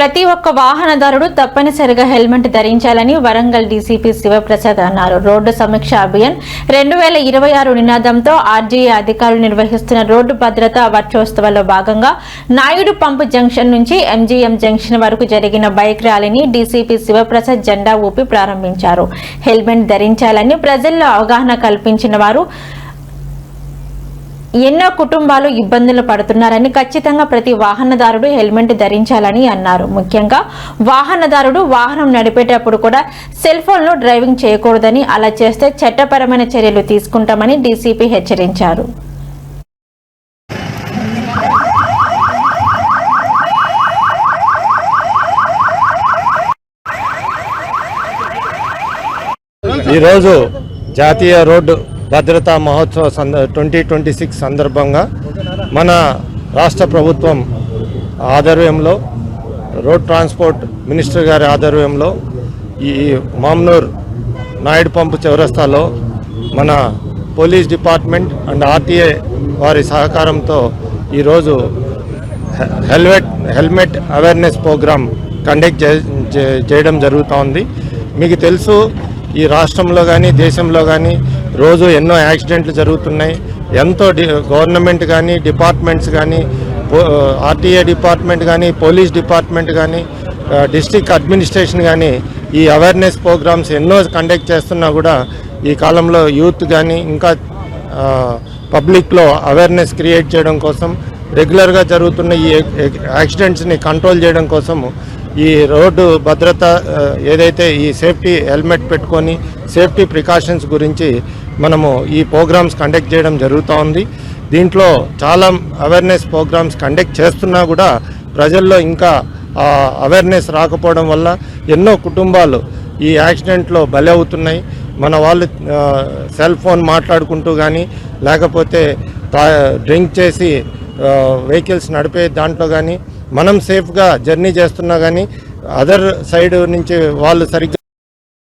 ప్రతి ఒక్క వాహనదారుడు తప్పనిసరిగా హెల్మెట్ ధరించాలని వరంగల్ డీసీపీ శివప్రసాద్ అన్నారు. రోడ్డు సమీక్ష అభియాన్ రెండు వేల ఇరవై ఆరు నినాదంతో ఆర్జీఏ అధికారులు నిర్వహిస్తున్న రోడ్డు భద్రతా వర్షోత్సవాల్లో భాగంగా నాయుడు పంపు జంక్షన్ నుంచి ఎంజీఎం జంక్షన్ వరకు జరిగిన బైక్ ర్యాలీని డీసీపీ శివప్రసాద్ జెండా ఊపి ప్రారంభించారు. హెల్మెట్ ధరించాలని ప్రజల్లో అవగాహన కల్పించిన వారు ఎన్నో కుటుంబాలు ఇబ్బందులు పడుతున్నారని ఖచ్చితంగా ప్రతి వాహనదారుడు హెల్మెట్ ధరించాలని అన్నారు. ముఖ్యంగా వాహనదారుడు వాహనం నడిపేటప్పుడు కూడా సెల్ ఫోన్లో డ్రైవింగ్ చేయకూడదని అలా చేస్తే చట్టపరమైన చర్యలు తీసుకుంటామని డీసీపీ హెచ్చరించారు. ఈరోజు జాతీయ రోడ్డు భద్రతా మహోత్సవ సంద ట్వంటీ ట్వంటీ సిక్స్ సందర్భంగా మన రాష్ట్ర ప్రభుత్వం ఆధ్వర్యంలో రోడ్ ట్రాన్స్పోర్ట్ మినిస్టర్ గారి ఆధ్వర్యంలో ఈ మామ్నూర్ నాయుడు పంపు చౌరస్తాలో మన పోలీస్ డిపార్ట్మెంట్ అండ్ ఆర్టీఏ వారి సహకారంతో ఈరోజు హె- helmet helmet awareness programme conduct చేయడం జరుగుతూ ఉంది మీకు తెలుసు ఈ రాష్ట్రంలో కానీ దేశంలో కానీ రోజు ఎన్నో యాక్సిడెంట్లు జరుగుతున్నాయి. ఎంతో డి గవర్నమెంట్ కానీ డిపార్ట్మెంట్స్ కానీ ఆర్టీఏ డిపార్ట్మెంట్ కానీ పోలీస్ డిపార్ట్మెంట్ కానీ డిస్టిక్ అడ్మినిస్ట్రేషన్ కానీ ఈ అవేర్నెస్ ప్రోగ్రామ్స్ ఎన్నో కండక్ట్ చేస్తున్నా కూడా ఈ కాలంలో యూత్ కానీ ఇంకా పబ్లిక్లో అవేర్నెస్ క్రియేట్ చేయడం కోసం రెగ్యులర్గా జరుగుతున్న ఈ యాక్సిడెంట్స్ని కంట్రోల్ చేయడం కోసం ఈ రోడ్డు భద్రత ఏదైతే ఈ సేఫ్టీ హెల్మెట్ పెట్టుకొని సేఫ్టీ ప్రికాషన్స్ గురించి మనము ఈ ప్రోగ్రామ్స్ కండక్ట్ చేయడం జరుగుతూ ఉంది. దీంట్లో చాలా అవేర్నెస్ ప్రోగ్రామ్స్ కండక్ట్ చేస్తున్నా కూడా ప్రజల్లో ఇంకా అవేర్నెస్ రాకపోవడం వల్ల ఎన్నో కుటుంబాలు ఈ యాక్సిడెంట్లో బలి అవుతున్నాయి. మన వాళ్ళు సెల్ ఫోన్ మాట్లాడుకుంటూ కానీ లేకపోతే డ్రింక్ చేసి వెహికల్స్ నడిపే దాంట్లో కానీ మనం సేఫ్గా జర్నీ చేస్తున్నా కానీ అదర్ సైడ్ నుంచి వాళ్ళు సరిగ్గా